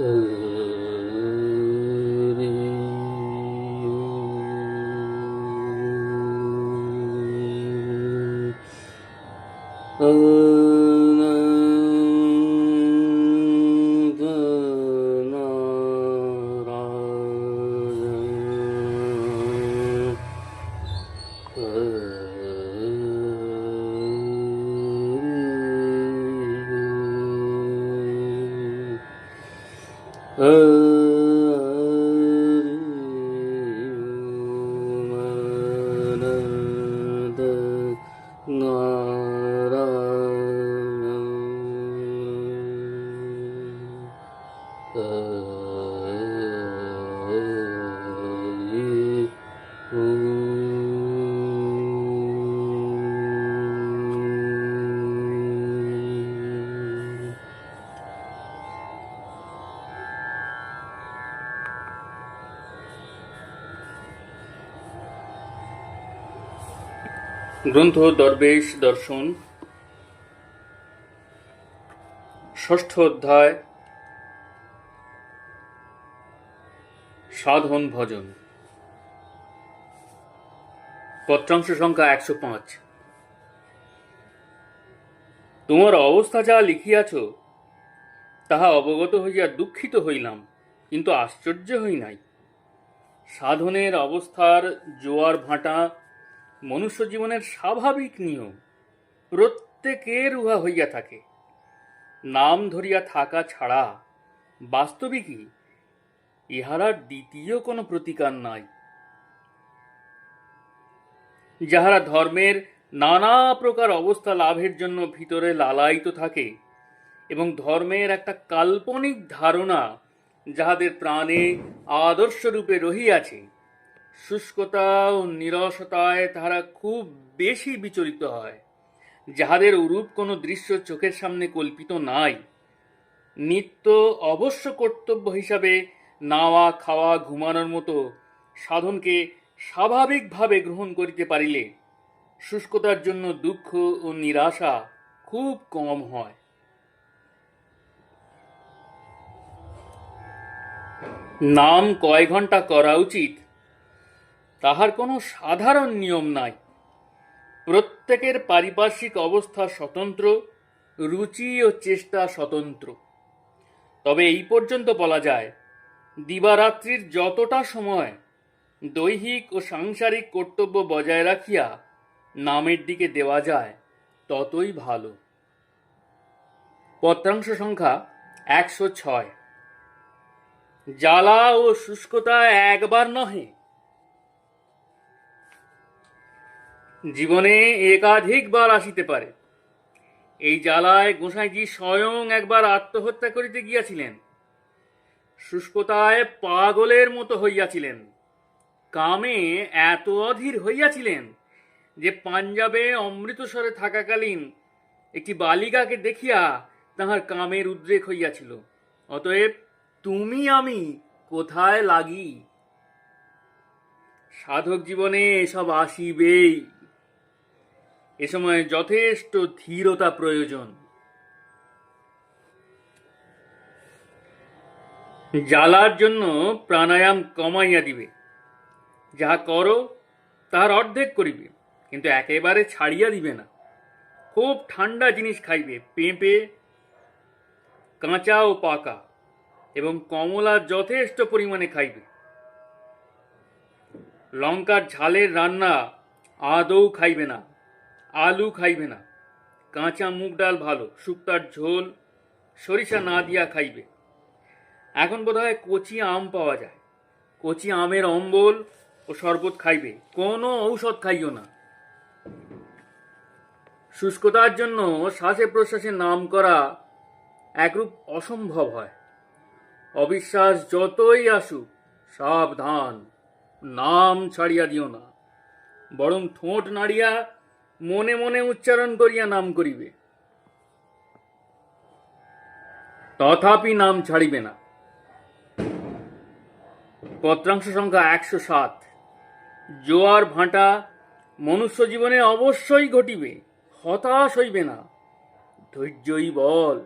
Oh. গ্রন্থ দরবেশ দর্শন, ষষ্ঠ অধ্যায়, সাধন ভজন। পত্রাংশ সংখ্যা একশো পাঁচ। তোমার অবস্থা যা লিখিয়াছ, তাহা অবগত হইয়া দুঃখিত হইলাম, কিন্তু আশ্চর্য হই নাই। সাধনের অবস্থার জোয়ার ভাঁটা মনুষ্য জীবনের স্বাভাবিক নিয়ম প্রত্যেকের উহা হইয়া থাকে। নাম ধরিয়া থাকা ছাড়া বাস্তবিকই ইহারা দ্বিতীয় কোনো প্রতিকার নাই। যাহারা ধর্মের নানা প্রকার অবস্থা লাভের জন্য ভিতরে লালায়িত থাকে এবং ধর্মের একটা কাল্পনিক ধারণা যাহাদের প্রাণে আদর্শরূপে রহিয়াছে শুষ্কতা ও নিরসতায় তাহারা খুব বেশি বিচলিত হয়। যাহাদের উরূপ কোনো দৃশ্য চোখের সামনে কল্পিত নাই। নিত্য অবশ্য কর্তব্য হিসাবে নাওয়া, খাওয়া, ঘুমানোর মতো সাধনকে স্বাভাবিকভাবে গ্রহণ করিতে পারিলে শুষ্কতার জন্য দুঃখ ও নিরাশা খুব কম হয়। নাম কয় ঘণ্টা করা উচিত? তাহার কোনো সাধারণ নিয়ম নাই। প্রত্যেকের পারিপার্শ্বিক অবস্থা স্বতন্ত্র, রুচি ও চেষ্টা স্বতন্ত্র। তবে এই পর্যন্ত বলা যায়, দিবারাত্রির যতটা সময় দৈহিক ও সাংসারিক কর্তব্য বজায় রাখিয়া নামের দিকে দেওয়া যায়, ততই ভালো। পত্রাংশ সংখ্যা একশো ছয়। জ্বালা ও শুষ্কতা একবার নহে জীবনে একাধিকবার আসিতে পারে। এই জ্বালায় গোসাইজি স্বয়ং একবার আত্মহত্যা করিতে গিয়াছিলেন? শুষ্কতায় পাগলের মতো হইয়াছিলেন। কামে এত অধীর হইয়াছিলেন যে পাঞ্জাবে অমৃতসরে থাকাকালীন একটি বালিকাকে দেখিয়া তাহার কামের উদ্রেক হইয়াছিল। অতএব তুমি আমি কোথায় লাগি? সাধক জীবনে এসব আসিবেই। এ সময় যথেষ্ট ধীরতা প্রয়োজন। জ্বালার জন্য প্রাণায়াম কমাইয়া দিবে। যাহা করো, তাহার অর্ধেক করিবে, কিন্তু একেবারে ছাড়িয়া দিবে না। খুব ঠান্ডা জিনিস খাইবে, পেঁপে, কাঁচা ও পাকা, এবং কমলা যথেষ্ট পরিমাণে খাইবে। লঙ্কার ঝালের রান্না আদৌ খাইবে না। আলু খাইবে না। কাঁচা মুগ ডাল ভালো, শুক্তার ঝোল, সরিষা না দিয়া খাইবে। এখন বোধহয় কচি আম পাওয়া যায়। কচি আমের অম্বল ও শরবত খাইবে। কোনো ঔষধ খাইও না। শুষ্কতার জন্য শ্বাসে প্রশ্বাসে নাম করা একরূপ অসম্ভব হয়। অবিশ্বাস যতই আসুক, সাবধান। নাম ছাড়িয়া দিও না। বরং ঠোঁট নাড়িয়া মনে মনে উচ্চারণ করিয়া নাম করিবে। তথাপি নাম ছাড়িবে না। পত্রাংশ সংখ্যা একশো সাত। জোয়ার ভাঁটা মনুষ্য জীবনে অবশ্যই ঘটিবে, হতাশ হইবে না। ধৈর্যই বল,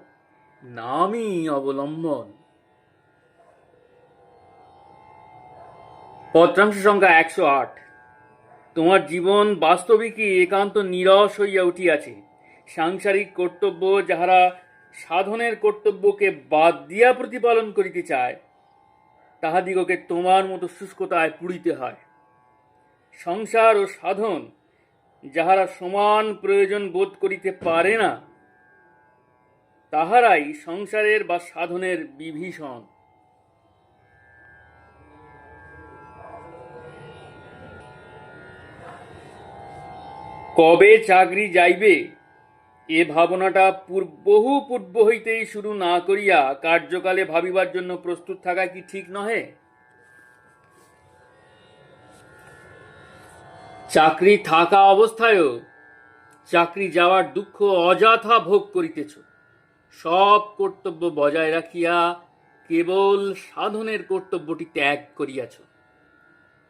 নামই অবলম্বন। পত্রাংশ সংখ্যা একশো আট। তোমার জীবন বাস্তবিকই একান্ত নিরস হইয়া উঠিয়াছে। সাংসারিক কর্তব্য যাহারা সাধনের কর্তব্যকে বাদ দিয়া প্রতিপালন করিতে চায়, তাহাদিগকে তোমার মতো শুষ্কতায় পুড়িতে হয়। সংসার ও সাধন যাহারা সমান প্রয়োজন বোধ করিতে পারে না, তাহারাই সংসারের বা সাধনের বিভীষণ। কবে চাকরি যাইবে? এ ভাবনাটা পূর্ব- বহু পূর্ব হইতেই শুরু না করিয়া কার্যকালে ভাবিবার জন্য প্রস্তুত থাকা কি ঠিক নহে? চাকরি থাকা অবস্থায়ও চাকরি যাওয়ার দুঃখ অযথা ভোগ করিতেছ। সব কর্তব্য বজায় রাখিয়া কেবল সাধনের কর্তব্যটি ত্যাগ করিয়াছ।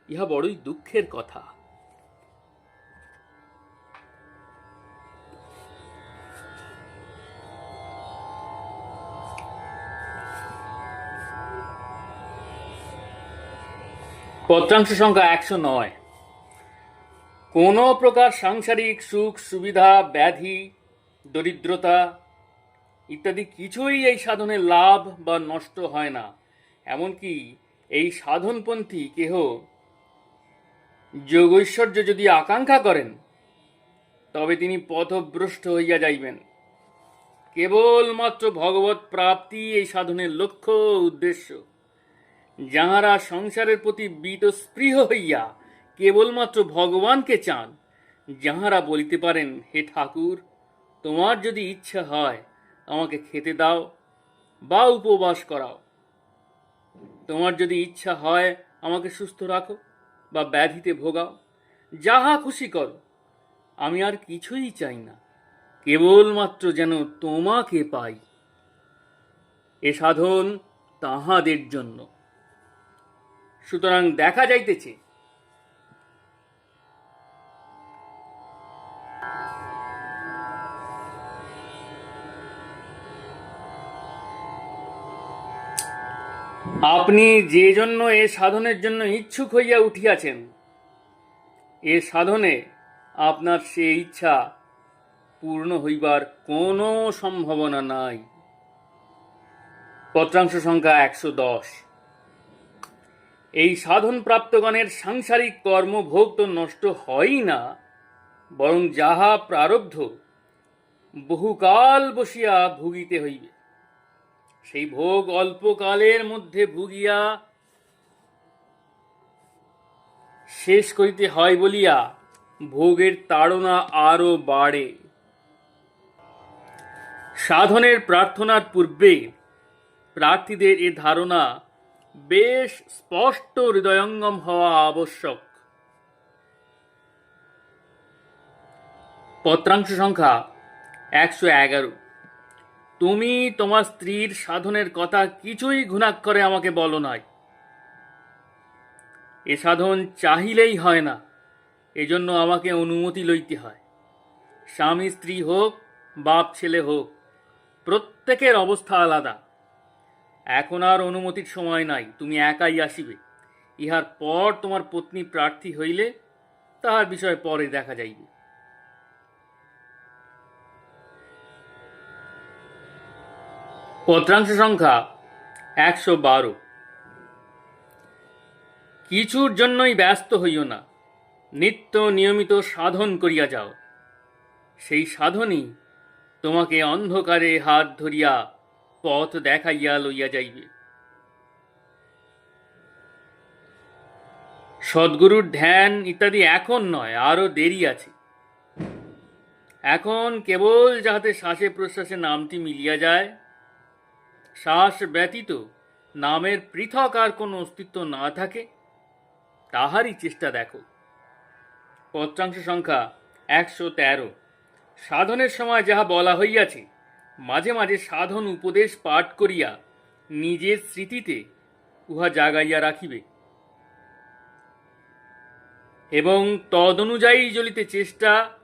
ইহা বড়ই দুঃখের কথা। পত্রাংশ সংখ্যা একশো নয়। কোনো প্রকার সাংসারিক সুখ, সুবিধা, ব্যাধি, দরিদ্রতা ইত্যাদি কিছুই এই সাধনে লাভ বা নষ্ট হয় না। এমনকি এই সাধনপন্থী কেহ যোগ ঐশ্বর্য যদি আকাঙ্ক্ষা করেন, তবে তিনি পথভ্রষ্ট হইয়া যাইবেন। কেবলমাত্র ভগবত প্রাপ্তি এই সাধনের লক্ষ্য উদ্দেশ্য। যাহারা সংসারের প্রতি বীতস্পৃহ হইয়া কেবলমাত্র ভগবানকে চান, যাহারা বলিতে পারেন, হে ঠাকুর, তোমার যদি ইচ্ছা হয়, আমাকে খেতে দাও বা উপবাস করাও। তোমার যদি ইচ্ছা হয়, আমাকে সুস্থ রাখো বা ব্যাধিতে ভোগাও। যাহা খুশি করো, আমি আর কিছুই চাই না, কেবলমাত্র যেন তোমাকে পাই। এ সাধন তাহাদের জন্য। সুতরাং দেখা যাইতেছে। আপনি যে জন্য এ সাধনের জন্য ইচ্ছুক হইয়া উঠিয়াছেন, এ সাধনে আপনার সে ইচ্ছা পূর্ণ হইবার কোনো সম্ভাবনা নাই। পত্রাংশ সংখ্যা একশো দশ। এই সাধন প্রাপ্তগণের সাংসারিক কর্মভোগ তো নষ্ট হয়ই না, বরং যাহা প্রারব্ধ, বহুকাল বসিয়া ভুগিতে হইবে। সেই ভোগ অল্পকালের মধ্যে ভুগিয়া শেষ করিতে হয় বলিয়া ভোগের তাড়না আরও বাড়ে। সাধনের প্রার্থনার পূর্বে প্রার্থীদের এ ধারণা বেশ স্পষ্ট হৃদয়ঙ্গম হওয়া আবশ্যক। পত্রাংশ সংখ্যা একশো এগারো। তুমি তোমার স্ত্রীর সাধনের কথা কিছুই ঘুণাক্ষরে আমাকে বলো নাই। এ সাধন চাহিলেই হয় না, এজন্য আমাকে অনুমতি লইতে হয়। স্বামী স্ত্রী হোক, বাপ ছেলে হোক, প্রত্যেকের অবস্থা আলাদা। এখন আর অনুমতির সময় নাই, তুমি একাই আসিবে। ইহার পর তোমার পত্নী প্রার্থী হইলে তাহার বিষয় পরে দেখা যাইবে। পত্রাংশ সংখ্যা একশো বারো। কিছুর জন্যই ব্যস্ত হইও না, নিত্য নিয়মিত সাধন করিয়া যাও। সেই সাধনই তোমাকে অন্ধকারে হাত ধরিয়া পথ দেখাইয়া লইয়া যাইবে। সদ্গুরুর ধ্যান ইত্যাদি এখন নয় আরও দেরি আছে। এখন কেবল যাহাতে শ্বাসে প্রশ্বাসে নামটি মিলিয়া যায়, শ্বাস ব্যতীত নামের পৃথক আর কোনো অস্তিত্ব না থাকে, তাহারই চেষ্টা দেখো। পত্রাংশ সংখ্যা একশো তেরো। সাধনের সময় যাহা বলা হইয়াছে মাঝে মাঝে সাধন উপদেশ পাঠ করিয়া নিজের স্মৃতিতে উহা জাগাইয়া রাখিবে। এবং তদনুযায়ী চলিতে চেষ্টা,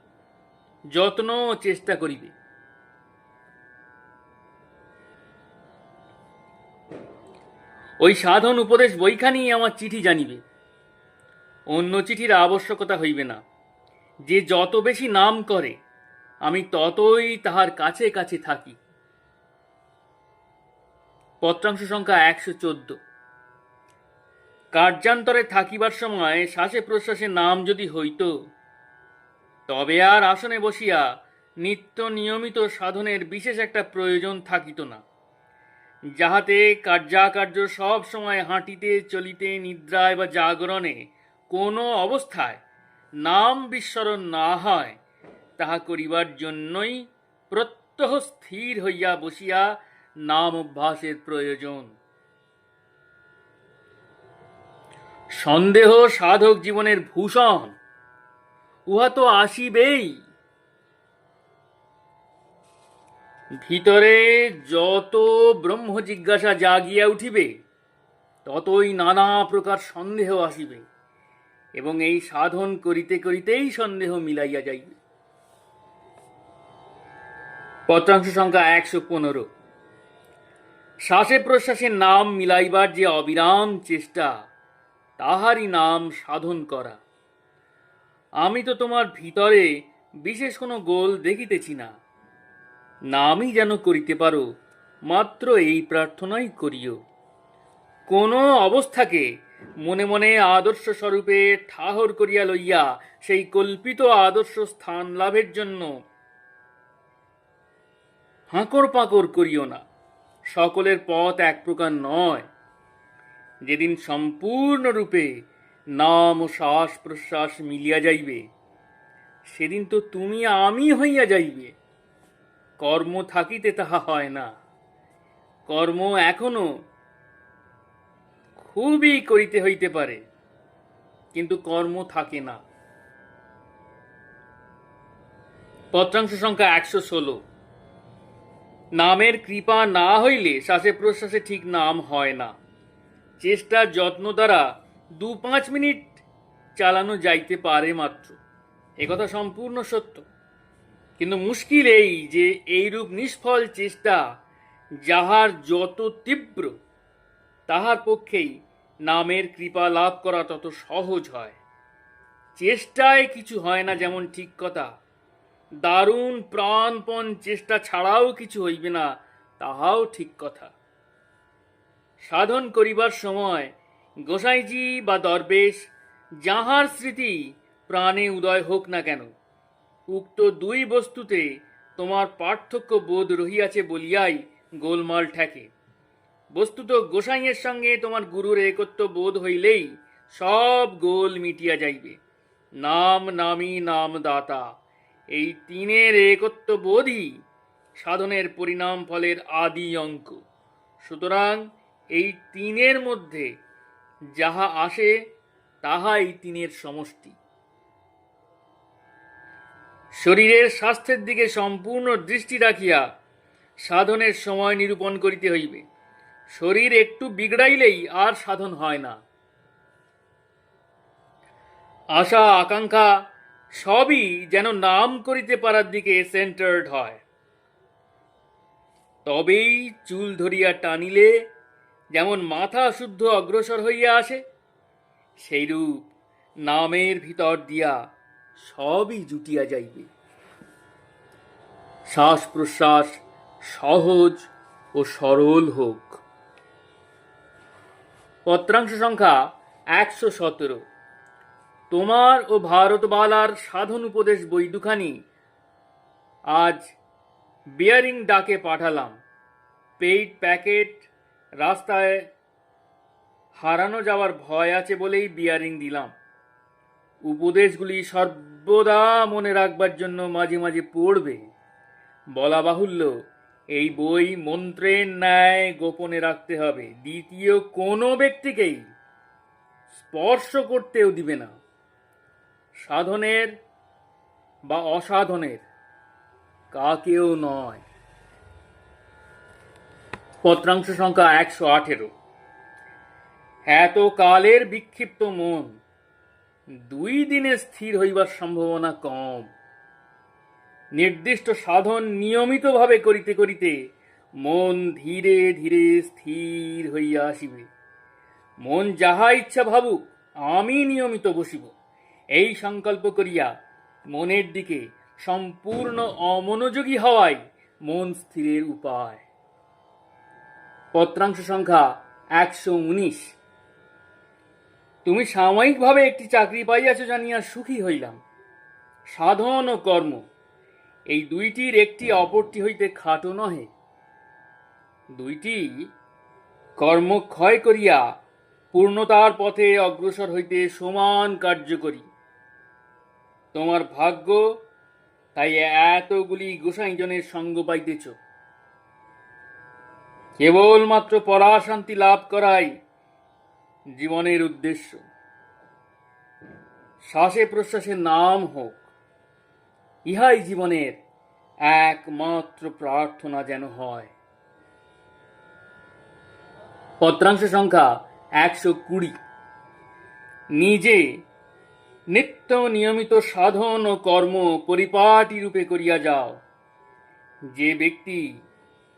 যত্ন চেষ্টা করিবে। ওই সাধন উপদেশ বইখানি আমার চিঠি জানিবে। অন্য চিঠির আবশ্যকতা হইবে না। যে যত বেশি নাম করে আমি ততই তাহার কাছে কাছে থাকি। পত্রাংশ সংখ্যা একশো চোদ্দ। কার্যান্তরে থাকিবার সময় শ্বাসে প্রশ্বাসে নাম যদি হইত, তবে আর আসনে বসিয়া নিত্য নিয়মিত সাধনের বিশেষ একটা প্রয়োজন থাকিত না, যাহাতে কার্যাকার্য সব সময় হাঁটিতে, চলিতে, নিদ্রায় বা জাগরণে কোনো অবস্থায় নাম বিস্মরণ না হয়। তাহা করিবার জন্যই প্রত্যহ স্থির হইয়া বসিয়া নাম অভ্যাসের প্রয়োজন। সন্দেহ সাধক জীবনের ভূষণ, উহা তো আসিবেই। ভিতরে যত ব্রহ্ম জিজ্ঞাসা জাগিয়া উঠিবে, ততই নানা প্রকার সন্দেহ আসিবে, এবং এই সাধন করিতে করিতেই সন্দেহ মিলাইয়া যাইবে। পত্রাংশ সংখ্যা একশো পনেরো। শ্বাসে প্রশ্বাসের নাম মিলাইবার যে অবিরাম চেষ্টা, তাহারই নাম সাধন করা। আমি তো তোমার ভিতরে বিশেষ কোনো গোল দেখিতেছি না। নামই যেন করিতে পারো, মাত্র এই প্রার্থনাই করিও। কোনো অবস্থাকে মনে মনে আদর্শ স্বরূপে ঠাহর করিয়া লইয়া সেই কল্পিত আদর্শ স্থান লাভের জন্য হাঁকর পাঁকর করিও না। সকলের পথ এক প্রকার নয়। যেদিন সম্পূর্ণরূপে নাম ও শ্বাস প্রশ্বাস মিলিয়া যাইবে, সেদিন তো তুমি আমি হইয়া যাইবে। কর্ম থাকিতে তাহা হয় না। কর্ম এখনও খুবই করিতে হইতে পারে, কিন্তু কর্ম থাকে না। পত্রাংশ সংখ্যা একশো ষোলো। নামের কৃপা না হইলে শ্বাসে প্রশ্বাসে ঠিক নাম হয় না। চেষ্টা যত্ন দ্বারা দু পাঁচ মিনিট চালানো যাইতে পারে মাত্র। একথা সম্পূর্ণ সত্য। কিন্তু মুশকিল এই যে এইরূপ নিষ্ফল চেষ্টা যাহার যত তীব্র, তাহার পক্ষেই নামের কৃপা লাভ করা তত সহজ হয়। চেষ্টায় কিছু হয় না যেমন ঠিক কথা দারুণ প্রাণপণ চেষ্টা ছাড়াও কিছু হইবে না, তাহাও ঠিক কথা। সাধন করিবার সময় গোসাইজি বা দরবেশ যাহার স্মৃতি প্রাণে উদয় হোক না কেন, উক্ত দুই বস্তুতে তোমার পার্থক্য বোধ রহিয়াছে বলিয়াই গোলমাল ঠেকে। বস্তুত গোসাইয়ের সঙ্গে তোমার গুরুর একত্ব বোধ হইলেই সব গোল মিটিয়া যাইবে। নাম নামী নাম দাতা এই তিনের একত্ব বোধই সাধনের পরিণাম ফলের আদি অঙ্ক। সুতরাং এই তিনের মধ্যে যাহা আসে, তাহাই তিনের সমষ্টি। শরীরের স্বাস্থ্যের দিকে সম্পূর্ণ দৃষ্টি রাখিয়া সাধনের সময় নিরূপণ করিতে হইবে। শরীর একটু বিগড়াইলেই আর সাধন হয় না। আশা, আকাঙ্ক্ষা সবই যেন নাম করিতে পারার দিকে সেন্টার্ড হয়। তবেই চুল ধরিয়া টানিলে যেমন মাথা শুদ্ধ অগ্রসর হইয়া আসে, সেইরূপ নামের ভিতর দিয়া সবই জুটিয়া যাইবে। শ্বাস প্রশ্বাস সহজ ও সরল হোক। পত্রাংশ সংখ্যা একশো সতেরো। তোমার ও ভারতবালার সাধন উপদেশ বই দুখানি আজ বিয়ারিং ডাকে পাঠালাম। পেইড প্যাকেট রাস্তায় হারানো যাওয়ার ভয় আছে বলেই বিয়ারিং দিলাম। উপদেশগুলি সর্বদা মনে রাখবার জন্য মাঝে মাঝে পড়বে। বলা বাহুল্য, এই বই মন্ত্রের ন্যায় গোপনে রাখতে হবে, দ্বিতীয় কোনো ব্যক্তিকেই স্পর্শ করতেও দিবে না। সাধনের বা অসাধনের কাকেও নয়। পত্রাংশ সংখ্যা একশো আঠেরো। এত কালের বিক্ষিপ্ত মন, দুই দিনে স্থির হইবার সম্ভাবনা কম। নির্দিষ্ট সাধন নিয়মিতভাবে করিতে করিতে মন ধীরে ধীরে স্থির হইয়া আসিবে। মন যাহা ইচ্ছা ভাবুক, আমি নিয়মিত বসিব। এই সংকল্প করিয়া মনের দিকে সম্পূর্ণ অমনোযোগী হওয়াই মন স্থিরের উপায়। পত্রাংশ সংখ্যা একশো উনিশ। তুমি সাময়িকভাবে একটি চাকরি পাইয়াছ জানিয়া সুখী হইলাম। সাধন ও কর্ম, এই দুইটির একটি অপরটি হইতে খাটো নহে। দুইটি কর্ম ক্ষয় করিয়া পূর্ণতার পথে অগ্রসর হইতে সমান কার্যকরী তোমার ভাগ্য, তাই এতগুলি গোসাইজনের সঙ্গ পাইতেছ। কেবলমাত্র পরাশান্তি লাভ করাই জীবনের উদ্দেশ্য। শ্বাসে প্রশ্বাসে নাম হোক, ইহাই জীবনের একমাত্র প্রার্থনা যেন হয়। পত্রাংশ সংখ্যা একশো কুড়ি। নিজে নিত্য নিয়মিত সাধন ও কর্ম পরিপাটি রূপে করিয়া যাও। যে ব্যক্তি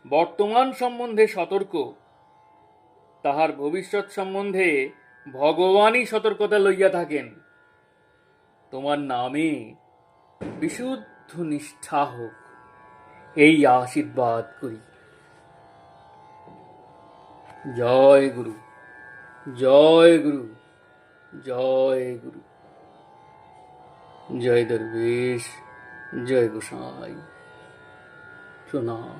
বর্তমান সম্বন্ধে সতর্ক, তাহার ভবিষ্যৎ সম্বন্ধে ভগবানই সতর্কতা লইয়া থাকেন। তোমার নামে বিশুদ্ধ নিষ্ঠা হোক, এই আশীর্বাদ করি। জয় গুরু জয় গুরু জয় গুরু। জয় দরবেশ জয় গোসাই। প্রণাম